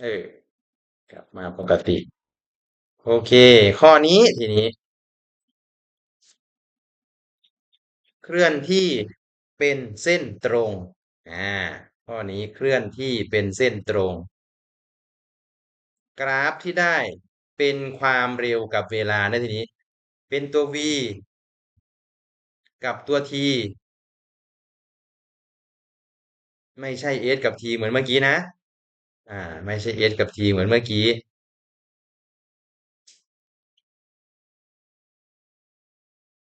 เออ กลับมาปกติ โอเค ข้อนี้ทีนี้ เคลื่อนที่เป็นเส้นตรง อ่า ข้อนี้เคลื่อนที่เป็นเส้นตรง กราฟที่ได้เป็นความเร็วกับเวลานะทีนี้ เป็นตัว v กับตัว t ไม่ใช่ s กับ t เหมือนเมื่อกี้นะ อ่าไม่ใช่ s กับ t เหมือนเมื่อกี้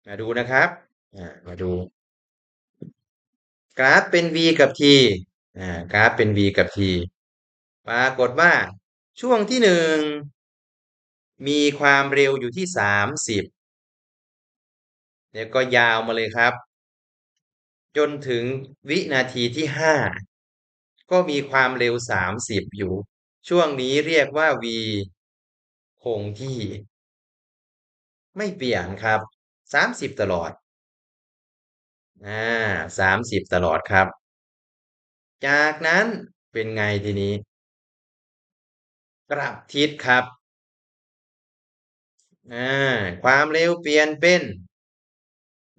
มาดูนะครับ อ่า มาดู กราฟเป็น v กับ t อ่า กราฟเป็น v กับ t ปรากฏว่าช่วงที่หนึ่งมีความเร็วอยู่ที่สามสิบแล้วก็ยาวมาเลยครับ จนถึงวินาทีที่ห้า ก็มีความเร็วสามสิบอยู่ ช่วงนี้เรียกว่า v คงที่ ไม่เปลี่ยนครับสามสิบตลอด อ่าสามสิบตลอดครับ จากนั้นเป็นไงทีนี้ กลับทิศครับ อ่า ความเร็วเปลี่ยนเป็น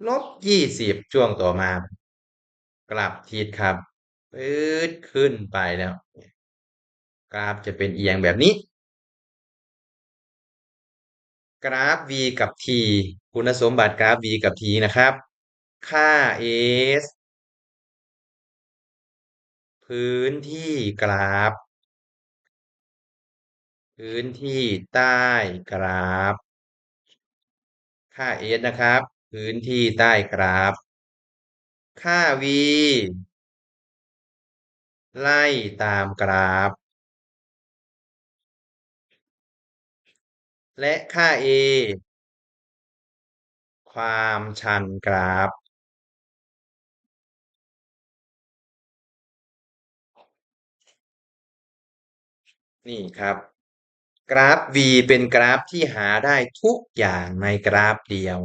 ลบยี่สิบช่วงต่อมา กลับทิศครับ ปื๊ดขึ้นไปแล้ว กราฟจะเป็นเอียงแบบนี้ กราฟ v กับ t คุณสมบัติกราฟ v กับ t นะครับ ค่า s พื้นที่กราฟ พื้นที่ใต้กราฟ ค่า s นะครับ พื้นที่ใต้กราฟ ค่า v ไล่ตามกราฟ และค่า a ความชันกราฟ นี่ครับ กราฟ v เป็นกราฟที่หาได้ทุกอย่างในกราฟเดียว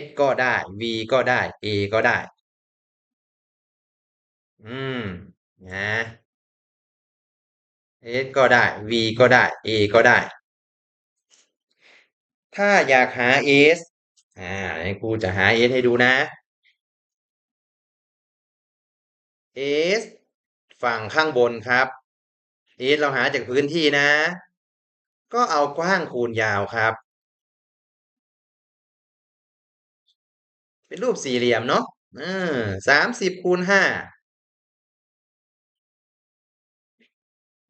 s ก็ได้ v ก็ได้ a ก็ได้ อืม นะ s ก็ได้ v ก็ได้ a ก็ได้ ถ้าอยากหา s อ่าครูจะหา s ให้ดูนะ s ฝั่งข้างบนครับ s เราหาจากพื้นที่นะ ก็เอากว้างคูณยาวครับ เป็นรูปสี่เหลี่ยมเนาะสามสิบคูณห้า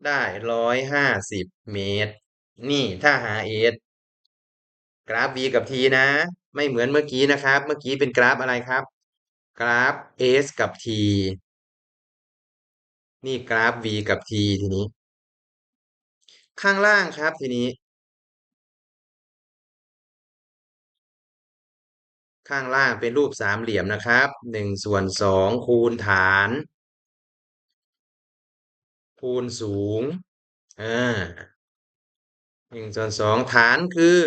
ได้ร้อยห้าสิบเมตร นี่ถ้าหา s กราฟ v กับ t นะ ไม่เหมือนเมื่อกี้นะครับ เมื่อกี้เป็นกราฟอะไรครับ กราฟ s กับ t นี่กราฟ v กับ t ทีนี้ ข้างล่างครับทีนี้ ข้างล่างเป็นรูปสามเหลี่ยมนะครับหนึ่งส่วนสองคูณฐาน คูณสูงอ่าหนึ่งส่วนสองฐานคือ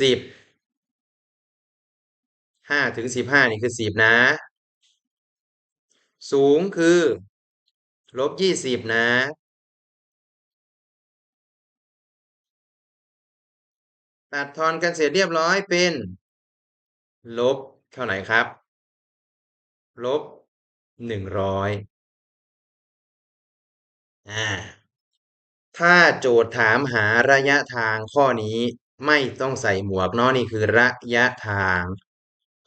สิบห้าถึงสิบห้านี่คือสิบนะ สูงคือลบยี่สิบนะตัดทอนกันเสร็จเรียบร้อยเป็น ลบเท่าไหร่ครับ ลบหนึ่งร้อย อ่า ถ้าโจทย์ถามหาระยะทางข้อนี้ไม่ต้องใส่หมวกเนาะนี่คือระยะทาง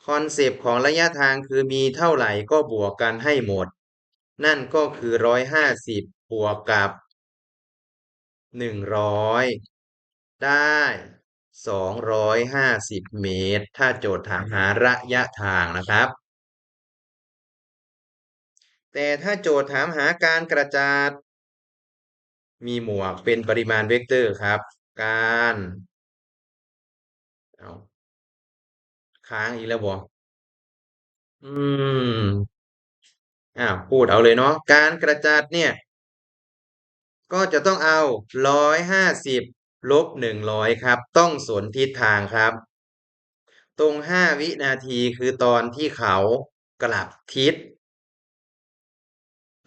คอนเซปต์ของระยะทางคือมีเท่าไหร่ก็บวกกันให้หมด นั่นก็คือร้อยห้าสิบบวกกับหนึ่งร้อยได้สองร้อยห้าสิบเมตร ถ้าโจทย์ถามหาระยะทางนะครับ แต่ถ้าโจทย์ถามหาการกระจาด มีหมวกเป็นปริมาณเวกเตอร์ครับ การเอาค้างอีกแล้วบออืมอ่าพูดเอาเลยเนาะการกระจัดเนี่ย ก็จะต้องเอาร้อยห้าสิบลบหนึ่งร้อยครับ ต้องสวนทิศทางครับ ตรงห้าวินาทีคือตอนที่เขากลับทิศ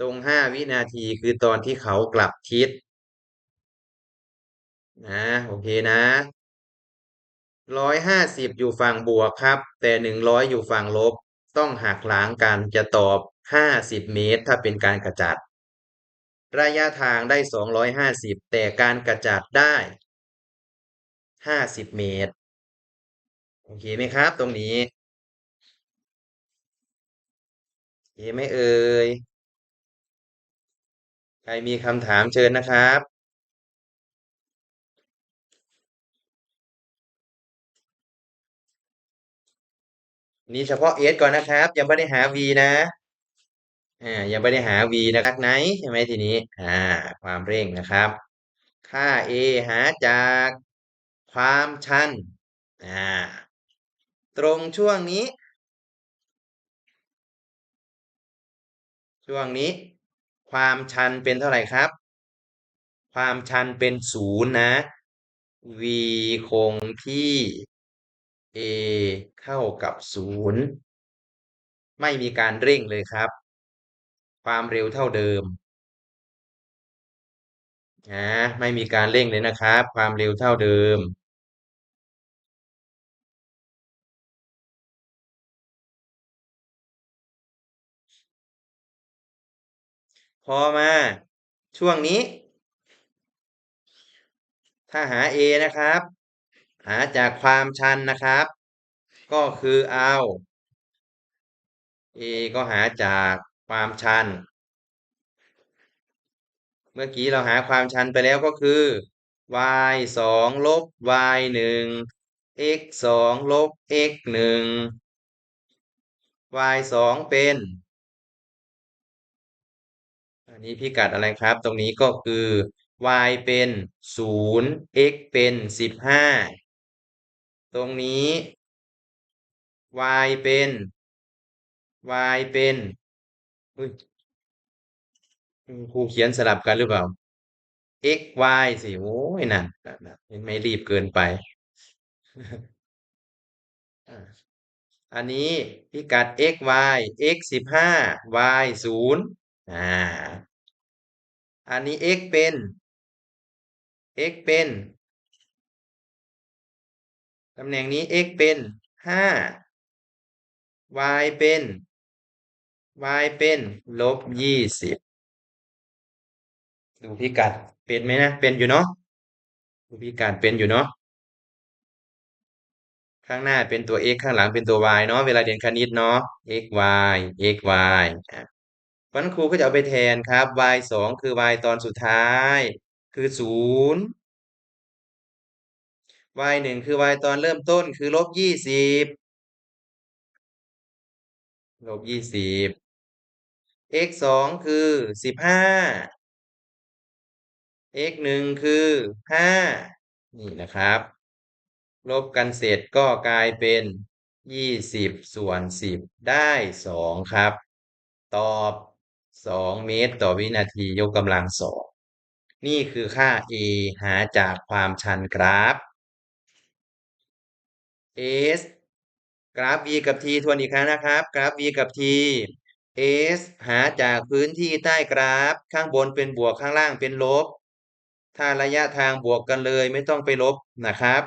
ตรงห้าวินาทีคือตอนที่เขากลับทิศนะโอเคนะร้อยห้าสิบอยู่ฝั่งบวกครับ แต่หนึ่งร้อยอยู่ฝั่งลบ ต้องหักล้างกันจะตอบห้าสิบเมตร ถ้าเป็นการกระจัด ระยะทางได้สองร้อยห้าสิบแต่การกระจัดได้ห้าสิบเมตร โอเคไหมครับตรงนี้โอเคไหมเอ่ย รมีคำถามเชิญนะครับ นี่เฉพาะ s ก่อนนะครับ ยังไม่ได้หา v นะอ่ายังไม่ได้หา v นะครับไหนใช่ไหมทีนี้อ่าความเร่งนะครับ ค่า a หาจากความชันอ่าตรงช่วงนี้ ช่วงนี้ ความชันเป็นเท่าไหร่ครับ ความชันเป็นศูนย์นะ v คงที่ a เท่ากับศูนย์ไม่มีการเร่งเลยครับ ความเร็วเท่าเดิมนะไม่มีการเร่งเลยนะครับ ความเร็วเท่าเดิม พอมา ช่วงนี้ ถ้าหา a นะครับ หาจากความชันนะครับ ก็คือเอา a ก็หาจากความชัน เมื่อกี้เราหาความชันไปแล้วก็คือ y สองลบ y หนึ่ง x สองลบ x หนึ่ง y สองเป็น นนี้พิกัดอะไรครับ ตรงนี้ก็คือ y เป็นศูนย์ x เป็นสิบห้าตรงนี้ y เป็น y เป็นอุ๊ยครูเขียนสลับกันหรือเปล่า x y สิ โอ้ยนั่นไม่รีบเกินไป อันนี้พิกัด x y x สิบห้า y ศูนย์อ่า อันนี้ x เป็น x เป็นตำแหน่งนี้ x เป็นห้า y เป็น y เป็นลบยี่สิบดูพิกัดเป็นไหมนะ เป็นอยู่เนาะดูพิกัดเป็นอยู่เนาะข้างหน้าเป็นตัว x ข้างหลังเป็นตัว y เนาะเวลาเรียนคณิตเนาะ x y x y อะวันครูก็จะเอาไปแทนครับ y สองคือ y ตอนสุดท้าย คือศูนย์ y หนึ่งคือ y ตอนเริ่มต้นคือลบยี่สิบลบยี่สิบ x สองคือสิบห้า x หนึ่งคือห้านี่นะครับ ลบกันเสร็จก็กลายเป็นยี่สิบส่วนสิบได้สองครับ ตอบ สองเมตรต่อวินาทียกกำลังสองนี่คือค่า a หาจากความชันกราฟ s กราฟ v กับ t ทวนอีกครั้งนะครับ กราฟ v กับ t s หาจากพื้นที่ใต้กราฟ ข้างบนเป็นบวกข้างล่างเป็นลบ ถ้าระยะทางบวกกันเลยไม่ต้องไปลบนะครับ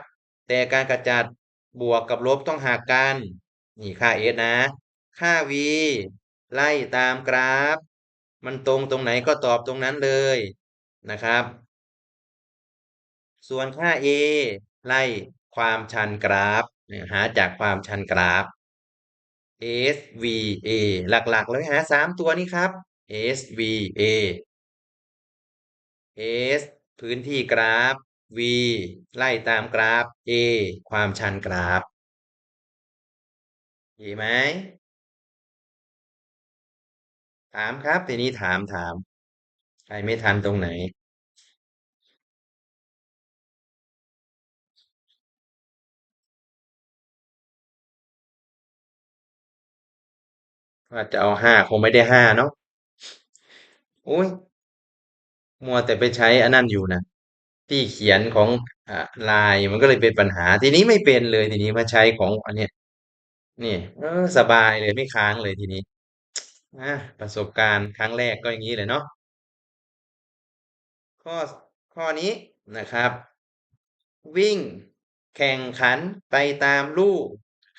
แต่การกระจัดบวกกับลบต้องหักกัน นี่ค่า s นะ ค่า v ไล่ตามกราฟ มันตรงตรงไหนก็ตอบตรงนั้นเลยนะครับ ส่วนค่า a ไล่ความชันกราฟหาจากความชันกราฟ SVA หลักๆเลยหาสามตัวนี้ครับ SVA S พื้นที่กราฟ V ไล่ตามกราฟ A ความชันกราฟดีไหม ถามครับ ทีนี้ถามถาม ใครไม่ทันตรงไหน ว่าจะเอาห้าคงไม่ได้ห้าเนาะโอ้ย มัวแต่ไปใช้อันนั้นอยู่นะที่เขียนของอ่าไลน์มันก็เลยเป็นปัญหา ทีนี้ไม่เป็นเลยทีนี้มาใช้ของอันเนี้ยนี่เออสบายเลยไม่ค้างเลยทีนี้ อะประสบการณ์ครั้งแรกก็อย่างนี้เลยเนาะ ข้อ ข้อนี้นะครับ วิ่งแข่งขันไปตามลูก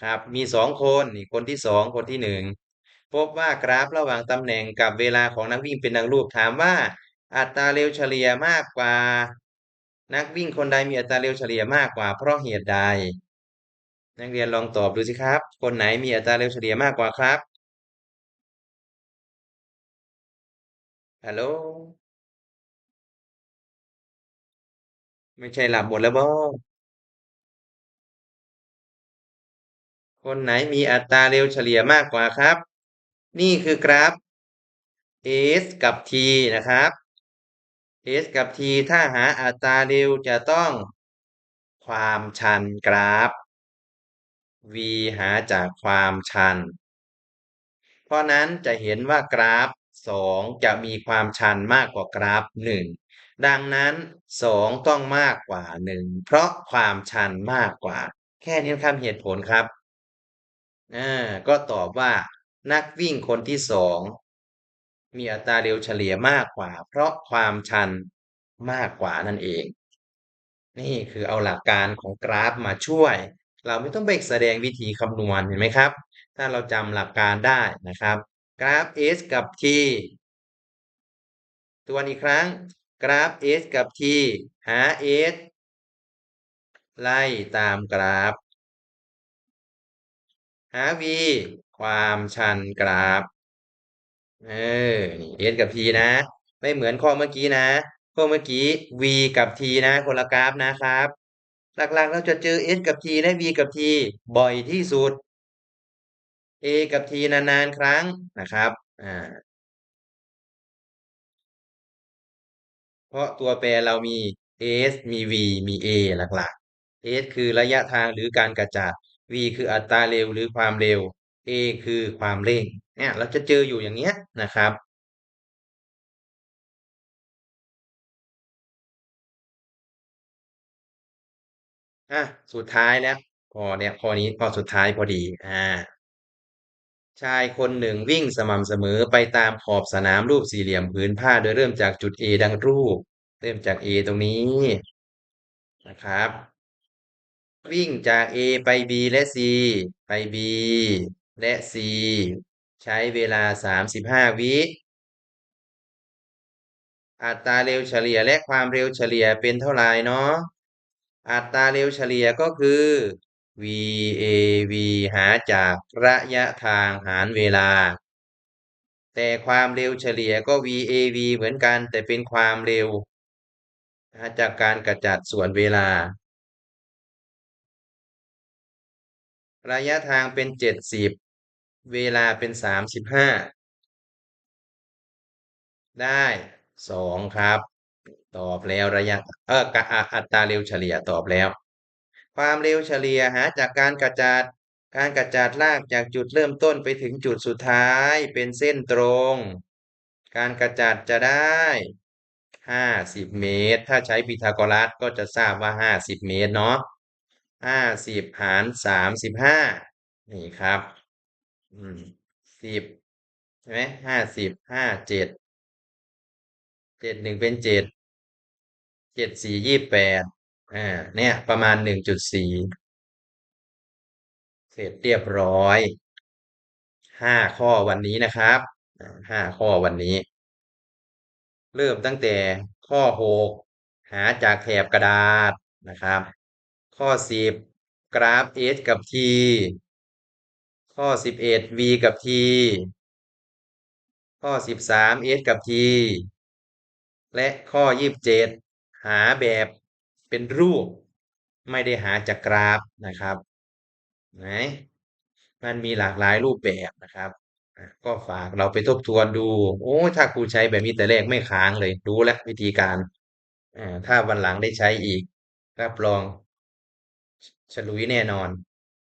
ครับ มีสองคนนี่คนที่สองคนที่หนึ่งพบว่ากราฟระหว่างตำแหน่งกับเวลาของนักวิ่งเป็นดังรูปถามว่า อัตราเร็วเฉลี่ยมากกว่า นักวิ่งคนใดมีอัตราเร็วเฉลี่ยมากกว่า เพราะเหตุใด นักเรียนลองตอบดูสิครับ คนไหนมีอัตราเร็วเฉลี่ยมากกว่าครับ ฮัลโหล ไม่ใช่หลับหมดแล้วบ่คนไหนมีอัตราเร็วเฉลี่ยมากกว่าครับ นี่คือกราฟ s กับ t นะครับ s กับ t ถ้าหาอัตราเร็วจะต้อง ความชันกราฟ v หาจากความชัน เพราะนั้นจะเห็นว่ากราฟ 2 จะมีความชันมากกว่ากราฟ 1 ดังนั้น 2 ต้องมากกว่า 1 เพราะความชันมากกว่า แค่นี้ครับเหตุผลครับอ่าก็ตอบว่า นักวิ่งคนที่สองมีอัตราเร็วเฉลี่ยมากกว่า เพราะความชันมากกว่านั่นเอง นี่คือเอาหลักการของกราฟมาช่วย เราไม่ต้องไปแสดงวิธีคำนวณเห็นไหมครับ ถ้าเราจำหลักการได้นะครับ กราฟ s กับ t ตัวอีกครั้ง กราฟ s กับ t หา s ไล่ตามกราฟ หา v ความชันกราฟ เออ นี่ s กับ t นะ ไม่เหมือนข้อเมื่อกี้นะ ข้อเมื่อกี้ v กับ t นะ คนละกราฟนะครับ หลักๆ เราจะเจอ s กับ t และ v กับ t บ่อยที่สุด a กับ t นานๆครั้งนะครับอ่าเพราะตัวแปรเรามี s มี v มี a หลักๆ s คือระยะทางหรือการกระจาด v คืออัตราเร็วหรือความเร็ว a คือความเร่งเนี่ยเราจะเจออยู่อย่างเงี้ยนะครับอะสุดท้ายแล้วพอเนี่ยข้อนี้ข้อสุดท้ายพอดีอ่า ชายคนหนึ่งวิ่งสม่ำเสมอไปตามขอบสนามรูปสี่เหลี่ยมผืนผ้าโดยเริ่มจากจุด A ดังรูป เริ่มจาก A ตรงนี้นะครับ วิ่งจาก A ไป B และ C ไป B และ C ใช้เวลา 35 วิอัตราเร็วเฉลี่ยและความเร็วเฉลี่ยเป็นเท่าไหร่เนาะอัตราเร็วเฉลี่ยก็คือ VAV หาจากระยะทางหารเวลา แต่ความเร็วเฉลี่ยก็ VAV เหมือนกันแต่เป็นความเร็ว จากการกระจัดส่วนเวลา ระยะทางเป็น 70 เวลาเป็น 35 ได้ 2 ครับ ตอบแล้วระยะเอออัตราเร็วเฉลี่ยตอบแล้ว ความเร็วเฉลี่ยหาจากการกระจาดการกระจาดลากจากจุดเริ่มต้นไปถึงจุดสุดท้ายเป็นเส้นตรง การกระจาดจะได้ห้าสิบเมตร ถ้าใช้พีทาโกรัสก็จะทราบว่าห้าสิบเมตรเนาะห้าสิบหารสามสิบห้านี่ครับ อืมสิบใช่ไหมห้าสิบห้าเจ็ดเจ็ดหนึ่งเป็นเจ็ดเจ็ดสี่ยี่แปด อ่าเนี่ยประมาณหนึ่งจุดสี่เสร็จเรียบร้อยห้าข้อวันนี้นะครับห้าข้อวันนี้ เริ่มตั้งแต่ข้อหกหาจากแถบกระดาษนะครับ ข้อสิบกราฟ s กับ t ข้อสิบเอ็ด v กับ t ข้อสิบสาม s กับ t และข้อยี่สิบเจ็ดหาแบบ เป็นรูป ไม่ได้หาจากกราฟนะครับไหนมันมีหลากหลายรูปแบบนะครับ ก็ฝากเราไปทบทวนดู โอ้ถ้าครูใช้แบบนี้แต่แรกไม่ค้างเลยรู้แล้ววิธีการถ้าวันหลังได้ใช้อีกรับรองฉลุยแน่นอน